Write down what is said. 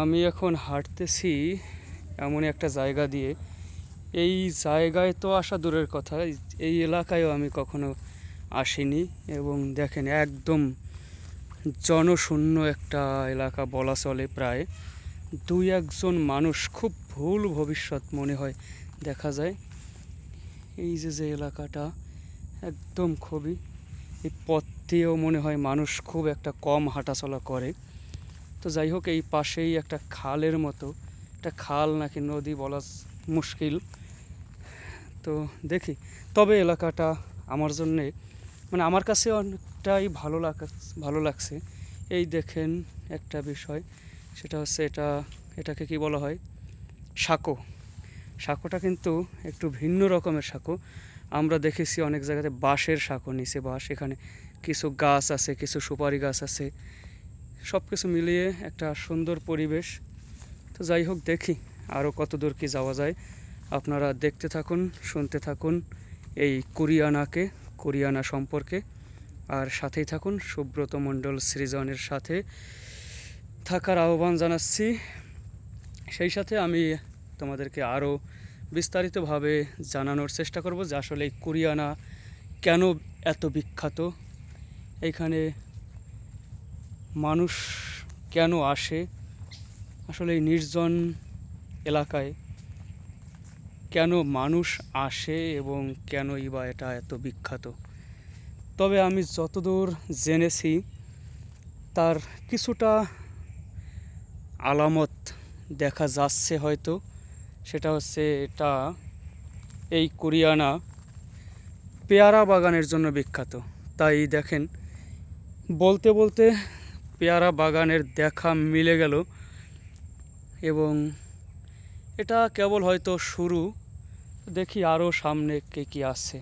আমি এখন হাঁটতেছি এমন একটা জায়গা দিয়ে। এই জায়গায় তো আসা দূরের কথা, এই এলাকায়ও আমি কখনো আসিনি এবং দেখেন একদম জনশূন্য একটা এলাকা বলা চলে প্রায়। দুই একজন মানুষ খুব ভুল ভবিষ্যৎ মনে হয় দেখা যায়। এই যে যে এলাকাটা একদম খুবই, এই পথ দিয়েও মনে হয় মানুষ খুব একটা কম হাঁটাচলা করে। তো যাই হোক, এই পাশেই একটা খালের মতো। একটা খাল নাকি নদী বলা মুশকিল। তো দেখি, তবে এলাকাটা আমার জন্যে মানে আমার কাছে অনেকটাই ভালো লাগ, ভালো লাগছে। এই দেখেন একটা বিষয়, সেটা হচ্ছে এটা, এটাকে কি বলা হয়? সাঁকো। সাঁকোটা কিন্তু একটু ভিন্ন রকমের সাঁকো। আমরা দেখেছি অনেক জায়গাতে বাঁশের সাঁকো, নিচে বাঁশ, এখানে কিছু গাছ আছে, কিছু সুপারি গাছ আছে। সব কিছু মিলিয়ে একটা সুন্দর পরিবেশ। তো যাই হোক, দেখি আরও কত দূর কী যাওয়া যায়। আপনারা দেখতে থাকুন, শুনতে থাকুন এই কুরিয়ানাকে, কুরিয়ানা সম্পর্কে। আর সাথেই থাকুন সুব্রত মণ্ডল সৃজনের সাথে থাকার আহ্বান জানাচ্ছি। সেই সাথে আমি তোমাদেরকে আরও বিস্তারিতভাবে জানানোর চেষ্টা করব যে আসলে এই কুরিয়ানা কেন এত বিখ্যাত? এইখানে মানুষ কেন আসে? আসলে এই নির্জন এলাকায় কেন মানুষ আসে এবং কেনই বা এটা এত বিখ্যাত? তবে আমি যতদূর জেনেছি, তার কিছুটা আলামত দেখা যাচ্ছে হয়তো। সেটা হচ্ছে এটা, এই কোরিয়ানা পেয়ারা বাগানের জন্য বিখ্যাত। তাই দেখেন, বলতে বলতে পেয়ারা বাগানের দেখা মিলে গেল এবং এটা কেবল হয়তো শুরু। দেখি আরও সামনে কে কী আছে।